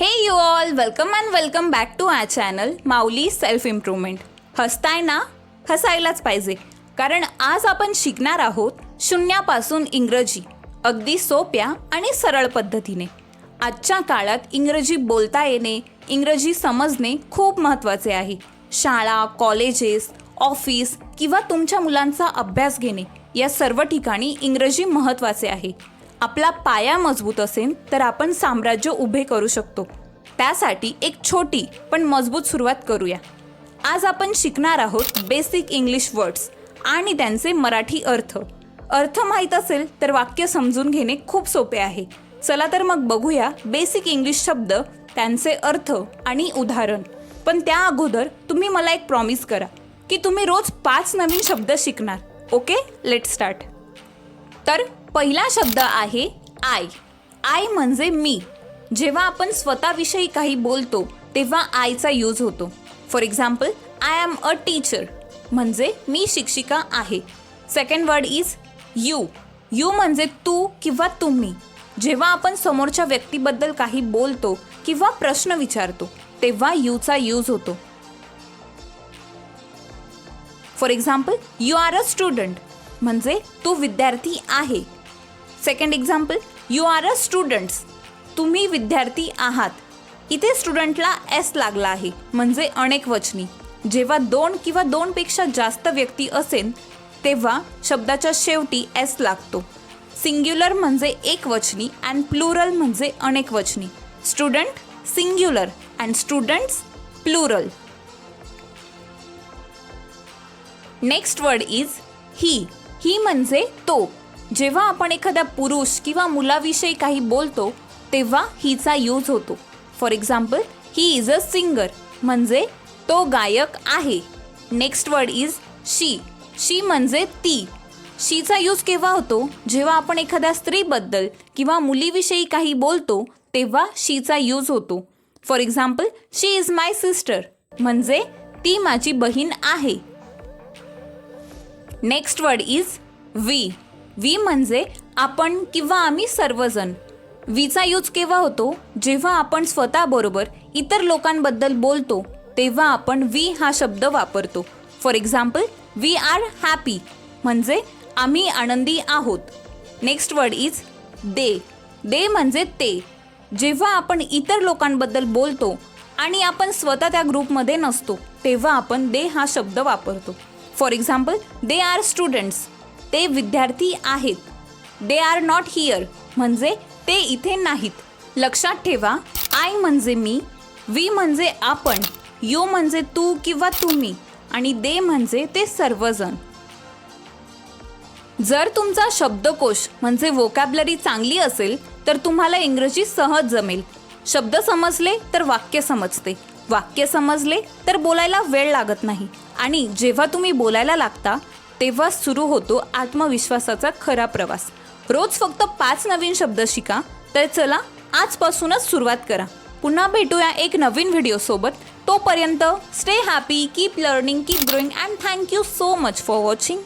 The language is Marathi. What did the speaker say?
Hey you all welcome and welcome back to I channel Mauli self improvement हसताय ना? हसायलाच पाहिजे. कारण आज आपण शिकणार आहोत शून्यापासून इंग्रजी. अगदी सोप्या आणि सरळ पद्धतीने. आजच्या काळात इंग्रजी बोलता येणे इंग्रजी समजणे खूप महत्त्वाचे आहे. शाळा कॉलेजेस ऑफिस किंवा तुमच्या मुलांचा अभ्यास घेणे या सर्व ठिकाणी इंग्रजी महत्त्वाचे आहे. आपला पाया मजबूत असेल तर आपण साम्राज्य उभे करू शकतो. त्यासाठी एक छोटी पण मजबूत सुरुवात करूया. आज आपण शिकणार आहोत बेसिक इंग्लिश वर्ड्स आणि त्यांचे मराठी अर्थ. अर्थ माहीत असेल तर वाक्य समजून घेणे खूप सोपे आहे. चला तर मग बघूया बेसिक इंग्लिश शब्द त्यांचे अर्थ आणि उदाहरण. पण त्या अगोदर तुम्ही मला एक प्रॉमिस करा की तुम्ही रोज पाच नवीन शब्द शिकणार. ओके लेट स्टार्ट तर पहिला शब्द आहे आय. आय म्हणजे मी. जेव्हा आपण स्वतःविषयी काही बोलतो तेव्हा आयचा यूज होतो. For example I am a teacher म्हणजे मी शिक्षिका आहे. Second word is you you म्हणजे तू किंवा तुम्ही. जेव्हा आपण समोरच्या व्यक्तीबद्दल काही बोलतो किंवा प्रश्न विचारतो तेव्हा यूचा यूज होतो. For example you are a student म्हणजे तू विद्यार्थी आहे. Second example you are a students तुम्ही विद्यार्थी आहात. इथे स्टुडंटला एस लागला आहे म्हणजे अनेक वचनी. जेव्हा दोन किंवा दोनपेक्षा जास्त व्यक्ती असेल तेव्हा शब्दाच्या शेवटी एस लागतो. सिंग्युलर म्हणजे एक वचनी अँड प्लुरल म्हणजे अनेक वचनी. Student singular and students plural next word is he he म्हणजे तो. जेव्हा आपण एखाद्या पुरुष किंवा मुलाविषयी काही बोलतो तेव्हा हिचा यूज होतो. For example he is a singer म्हणजे तो गायक आहे. Next word is she she म्हणजे ती. शीचा यूज केव्हा होतो? जेव्हा आपण एखाद्या स्त्रीबद्दल किंवा मुलीविषयी काही बोलतो तेव्हा शीचा यूज होतो. For example she is my sister म्हणजे ती माझी बहीण आहे. Next word is we we म्हणजे आपण किंवा आम्ही सर्वजण. वीचा यूज केव्हा होतो? जेव्हा आपण स्वतःबरोबर इतर लोकांबद्दल बोलतो तेव्हा आपण वी हा शब्द वापरतो. For example we are happy म्हणजे आम्ही आनंदी आहोत. Next word is they they म्हणजे ते. जेव्हा आपण इतर लोकांबद्दल बोलतो आणि आपण स्वतः त्या ग्रुपमध्ये नसतो तेव्हा आपण दे हा शब्द वापरतो. For example they are students ते विद्यार्थी आहेत. दे आर नॉट हिअर म्हणजे ते इथे नाहीत. लक्षात ठेवा आय म्हणजे मी वी म्हणजे आपण यू म्हणजे तू किंवा तुम्ही आणि दे म्हणजे ते सर्वजण. जर तुमचा शब्दकोश म्हणजे वोकॅबलरी चांगली असेल तर तुम्हाला इंग्रजी सहज जमेल. शब्द समजले तर वाक्य समजते. वाक्य समजले तर बोलायला वेळ लागत नाही. आणि जेव्हा तुम्ही बोलायला लागता तेव्हा सुरू होतो आत्मविश्वासाचा खरा प्रवास. रोज फक्त पाच नवीन शब्द शिका तर चला आजपासूनच सुरुवात करा. पुन्हा भेटूया एक नवीन व्हिडिओसोबत तोपर्यंत stay happy keep learning keep growing and thank you so much for watching